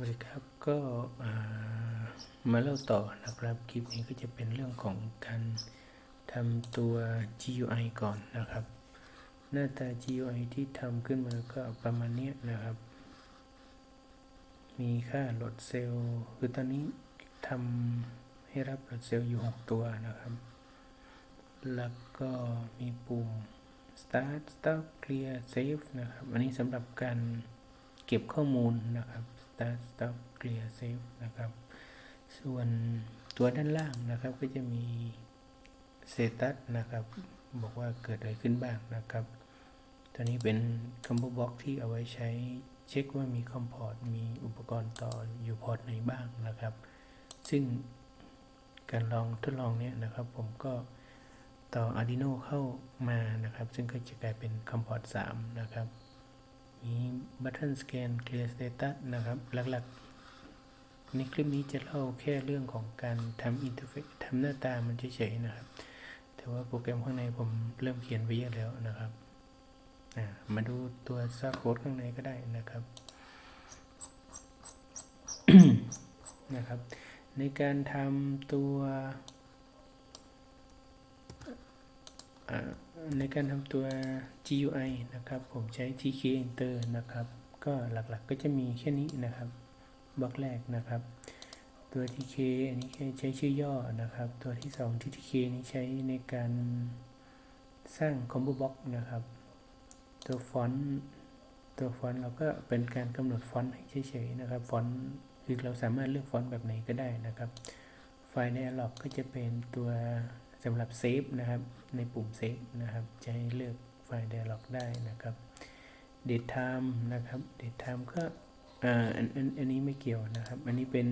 วัสดีครับก็มาเล่าต่อนะครับคลิปนี้ก็จะเป็นเรื่องของการทำตัว GUI ก่อนนะครับ หน้าตา GUI ที่ทำขึ้นมาก็ประมาณนี้นะครับ มีค่าโหลดเซลล์คือตอนนี้ทำให้รับโหลดเซลล์อยู่ 6 ตัวนะครับ แล้วก็มีปุ่ม start stop clear save นะครับ อันนี้สำหรับการเก็บข้อมูลนะครับ start stop clear save นะครับ ส่วนตัวด้านล่างนะครับก็จะมี status นะครับ บอกว่าเกิดอะไรขึ้นบ้างนะครับตัวนี้เป็น combo box ที่เอาไว้ใช้เช็คว่ามีคอมพอร์ตมีอุปกรณ์ต่ออยู่พอร์ตไหนบ้างนะครับ ซึ่งการลองทดลองเนี้ยนะครับผมก็ต่อ Arduino เข้ามานะครับ ซึ่งก็จะกลายเป็นคอมพอร์ต3นะครับ มี button scan clear status นะครับ หลักๆ ในคลิปนี้จะเล่าแค่เรื่องของการทำอินเทอร์เฟซทำหน้าตามันเฉยๆนะครับ แต่ว่าโปรแกรมข้างในผมเริ่มเขียนไว้เยอะแล้วนะครับ มาดูตัวซอสโค้ดข้างในก็ได้นะครับนะครับ ในการทำตัว ในการทำตัว GUI นะครับ ผมใช้ TK Enter นะครับ ก็หลักๆก็จะมีแค่นี้นะครับบล็อกแรกนะครับ ตัว TK อันนี้ใช้ชื่อย่อนะครับ ตัวที่2 TTK นี้ใช้ในการสร้าง combo box นะครับ ตัวฟอนต์ตัวฟอนต์เราก็เป็นการกำหนดฟอนต์ให้เฉยๆนะครับฟอนต์คือเราสามารถเลือกฟอนต์แบบไหนก็ได้นะครับ ไฟล์ใน Alloc ก็จะเป็นตัว สำหรับเซฟนะครับ ในปุ่มเซฟนะครับจะให้เลือกไฟล์ dialog ได้นะครับ date time นะครับ date time ก็อ่าอันอันอันนี้ไม่เกี่ยวนะครับ อันนี้เป็น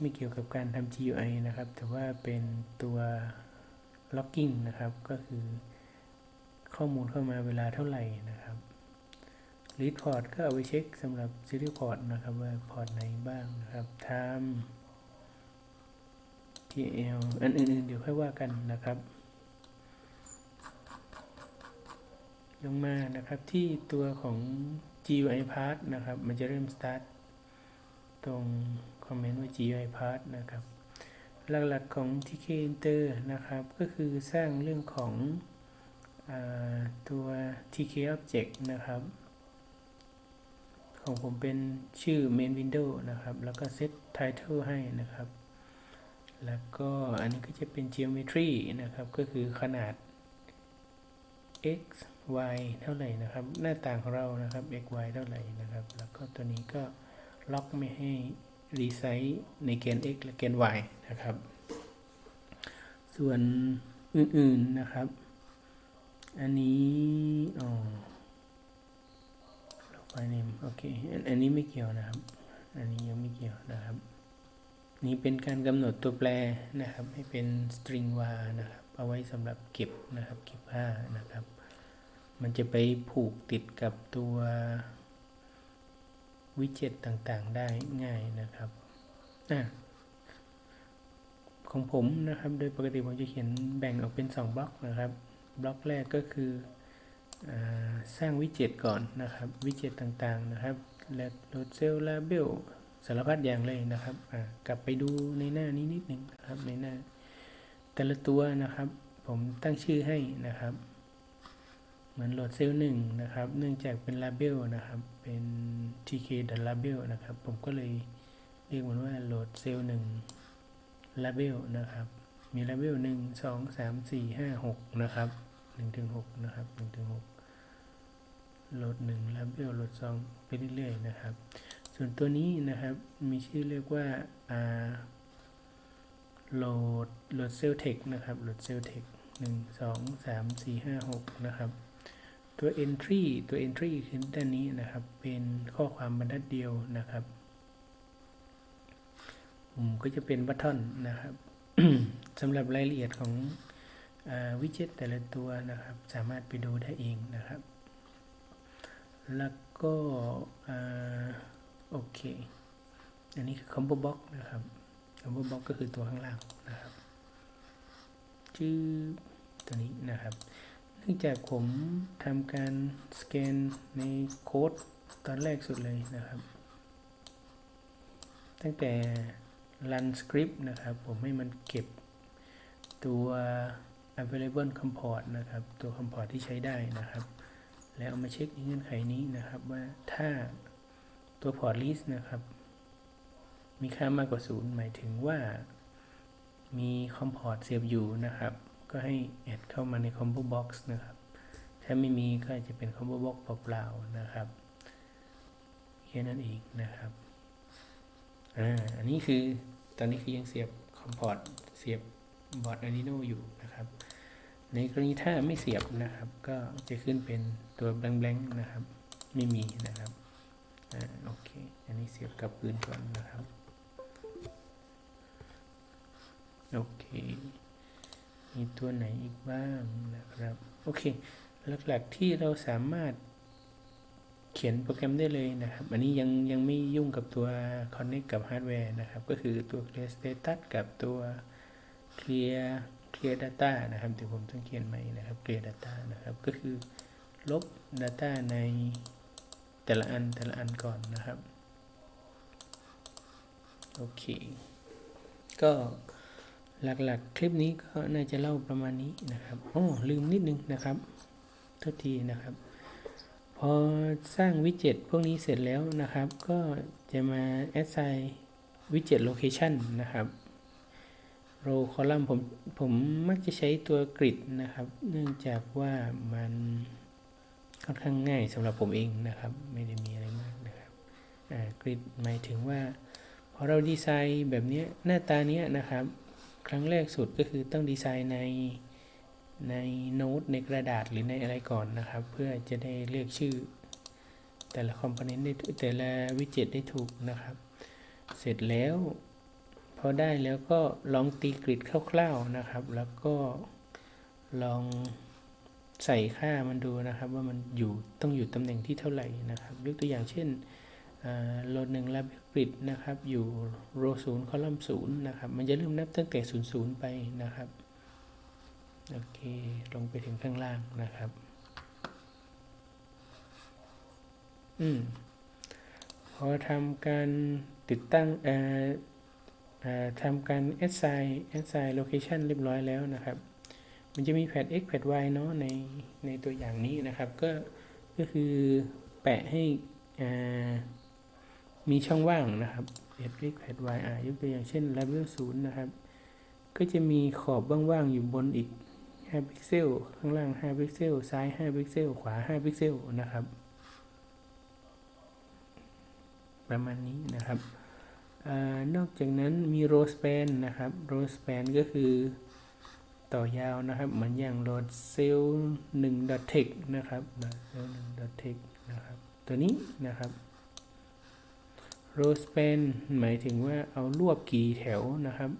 ไม่เกี่ยวกับการทำ GUI นะครับ แต่ว่าเป็นตัว logging นะครับ ก็คือข้อมูลเข้ามาเวลาเท่าไหร่นะครับ read port ก็เอาไว้เช็คสำหรับ serial port นะครับว่าพอร์ตไหนบ้างนะครับ time PL อันอื่นๆเดี๋ยวค่อยว่ากันนะครับ ลงมานะครับที่ตัวของ GUI part นะครับ มันจะเริ่ม start ตรงคอมเมนต์ว่า GUI part นะครับ หลักๆของ TK Enter นะครับ ก็คือสร้างเรื่องของอตัว TK Object นะครับ ของผมเป็นชื่อ main window นะครับ แล้วก็ set title ให้นะครับ แล้วก็อันนี้ก็จะเป็น geometry นะครับ ก็คือขนาด x y เท่าไหร่นะครับ หน้าต่างของเรานะครับ x y เท่าไหร่นะครับ แล้วก็ตัวนี้ก็ล็อกไม่ให้รีไซส์ในแกน x และแกน y นะครับ ส่วนอื่นๆนะครับ อันนี้อ๋อไฟล์ name โอเคอันนี้ไม่เกี่ยวนะครับ อันนี้ยังไม่เกี่ยวนะครับ นี่เป็นการกำหนดตัวแปรนะครับ ให้เป็น string var นะครับ เอาไว้สำหรับเก็บนะครับ เก็บค่านะครับ มันจะไปผูกติดกับตัววิเจ็ตต่างๆ ได้ง่ายนะครับอะของผมนะครับ โดยปกติผมจะเขียนแบ่งออกเป็น 2 บล็อกนะครับ บล็อกแรกก็คืออสร้างวิเจ็ตก่อนนะครับ วิเจ็ตต่างๆนะครับ และโหลดเซลล์ลาเบล สารพัดอย่างเลยนะครับอ่ากลับไปดูในหน้านี้นิดหนึ่งนะครับในหน้า แต่ละตัวนะครับ ผมตั้งชื่อให้นะครับ เหมือนโหลดเซลล์หนึ่งนะครับ เนื่องจากเป็นลาเบลนะครับ เป็น tk label นะครับ ผมก็เลยเรียกมันว่าโหลดเซลล์หนึ่ง label นะครับ มี label หนึ่งสองสามสี่ห้าหกนะครับหนึ่งถึงหกนะครับหนึ่งถึงหกโหลดหนึ่ง label โหลดสองไปเรื่อยๆนะครับ ส่วนตัวนี้นะครับมีชื่อเรียกว่าโหลดโหลดเซลเทคนะครับโหลดเซลเทคหนึ่งสองสามสี่ห้าหกนะครับ ตัว entry ตัว entry คือด้านนี้นะครับ เป็นข้อความบรรทัดเดียวนะครับผมก็จะเป็นบัตทอนนะครับสำหรับรายละเอียดของวิจ็ตแต่ละตัวนะครับ สามารถไปดูได้เองนะครับ แล้วก็ โอเค อันนี้คือ combo box นะครับ combo box ก็คือตัวข้างล่างนะครับชื่อตัวนี้นะครับ เนื่องจากผมทำการสแกนในโค้ดตอนแรกสุดเลยนะครับ ตั้งแต่ run script นะครับ ผมให้มันเก็บตัว available comport นะครับ ตัว comport ที่ใช้ได้นะครับ แล้วเอามาเช็คในเงื่อนไขนี้นะครับว่าถ้า ตัว port list นะครับ มีค่ามากกว่า 0 หมายถึงว่า มี comport เสียบอยู่นะครับ ก็ให้ add เข้ามาใน combo box นะครับ ถ้าไม่มีก็อาจจะเป็น combo box เปล่าๆนะครับแค่นั้นเองนะครับอ่าอันนี้คือตอนนี้คือยังเสียบ comport เสียบบอร์ด Arduino อยู่นะครับในกรณีถ้าไม่เสียบนะครับ ก็จะขึ้นเป็นตัว blank ๆนะครับ ไม่มีนะครับ อ่าโอเค อันนี้เสียบกับคืนก่อนนะครับ โอเค มีตัวไหนอีกบ้างนะครับ โอเค หลักๆที่เราสามารถเขียนโปรแกรมได้เลยนะครับ อันนี้ยังยังไม่ยุ่งกับตัว connect กับฮาร์ดแวร์นะครับ ก็คือตัว clear status กับตัว clear clear data นะครับเดี๋ยวผมต้องเขียนใหม่นะครับ clear data นะครับ ก็คือลบ data ใน แต่ละอันแต่ละอันก่อนนะครับ โอเค ก็หลักๆ คลิปนี้ก็น่าจะเล่าประมาณนี้นะครับอ๋อลืมนิดนึงนะครับโทษทีนะครับ พอสร้างวิดเจ็ตพวกนี้เสร็จแล้วนะครับ ก็จะมา assign วิดเจ็ต location นะครับ row column ผมผมมักจะใช้ตัวกริดนะครับ เนื่องจากว่ามัน ค่อนข้างง่ายสำหรับผมเองนะครับ ไม่ได้มีอะไรมากนะครับกริดหมายถึงว่าพอเราดีไซน์แบบนี้หน้าตาเนี้ยนะครับ ครั้งแรกสุดก็คือต้องดีไซน์ในในโน้ตในกระดาษหรือในอะไรก่อนนะครับ เพื่อจะได้เรียกชื่อ แต่ละคอมโพเนนต์ได้แต่ละวิจ็ตได้ถูกนะครับ เสร็จแล้ว พอได้แล้วก็ลองตีกริดคร่าวๆนะครับ แล้วก็ลอง ใส่ค่ามันดูนะครับว่ามันอยู่ต้องอยู่ตำแหน่งที่เท่าไหร่นะครับ ยกตัวอย่างเช่นโหลดหนึ่งลาเบลกริดนะครับอยู่โรศูนย์คอลัมน์ศูนย์นะครับมันจะเริ่มนับตั้งแต่ศูนย์ศูนย์ไปนะครับโอเคลงไปถึงข้างล่างนะครับอืมพอทำการติดตั้งเอ่อทำการ assign assign location เรียบร้อยแล้วนะครับ มันจะมีแพด x แพด y เนาะในในตัวอย่างนี้นะครับ ก็ก็คือแปะให้อ่ามีช่องว่างนะครับแพด x แพด y อ่ายกตัวอย่างเช่น level 0นะครับ ก็จะมีขอบว่างๆอยู่บนอีก 5 พิกเซล ข้างล่าง 5 พิกเซล ซ้าย 5 พิกเซล ขวา 5 พิกเซลนะครับ ประมาณนี้นะครับอนอกจากนั้นมี row span นะครับ row span ก็คือ ต่อยาวนะครับ เหมือนอย่างโหลดเซล1 text นะครับเซล1 text นะครับ ตัวนี้นะครับ row span หมายถึงว่าเอารวบกี่แถวนะครับ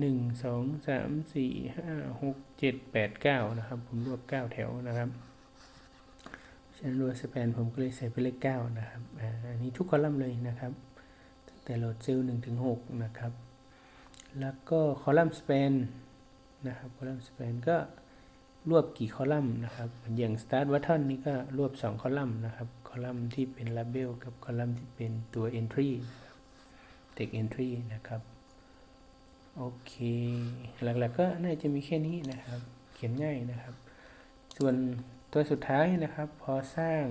หนึ่งสองสามสี่ห้าหกเจ็ดแปดเก้านะครับ ผมรวบเก้าแถวนะครับฉะนั้นรวบสแปนผมก็เลยใส่ไปเลขเก้านะครับอันนี้ทุกคอลัมน์เลยนะครับตั้งแต่โหลดเซลล์หนึ่งถึงหกนะครับ แล้วก็คอลัมน์สแปน นะครับคอลัมน์สแปนก็รวบกี่คอลัมน์นะครับอย่าง start button นี่ก็รวบสองคอลัมน์นะครับ คอลัมน์ที่เป็น label กับคอลัมน์ที่เป็นตัว entry นะครับ text entry นะครับ โอเค หลักๆก็น่าจะมีแค่นี้นะครับ เขียนง่ายนะครับ ส่วนตัวสุดท้ายนะครับ พอสร้าง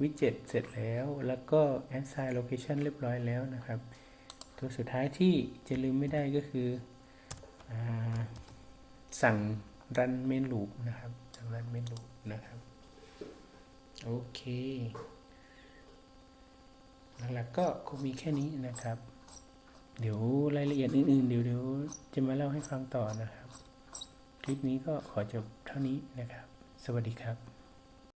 วิดเจ็ตเสร็จแล้ว แล้วก็ assign location เรียบร้อยแล้วนะครับ ตัวสุดท้ายที่จะลืมไม่ได้ก็คืออ สั่งรันเมนูนะครับ สั่งรันเมนูนะครับ โอเค หลักๆก็คงมีแค่นี้นะครับ เดี๋ยวรายละเอียดอื่นๆ เดี๋ยวเดี๋ยวจะมาเล่าให้ฟังต่อนะครับ คลิปนี้ก็ขอจบเท่านี้นะครับ สวัสดีครับ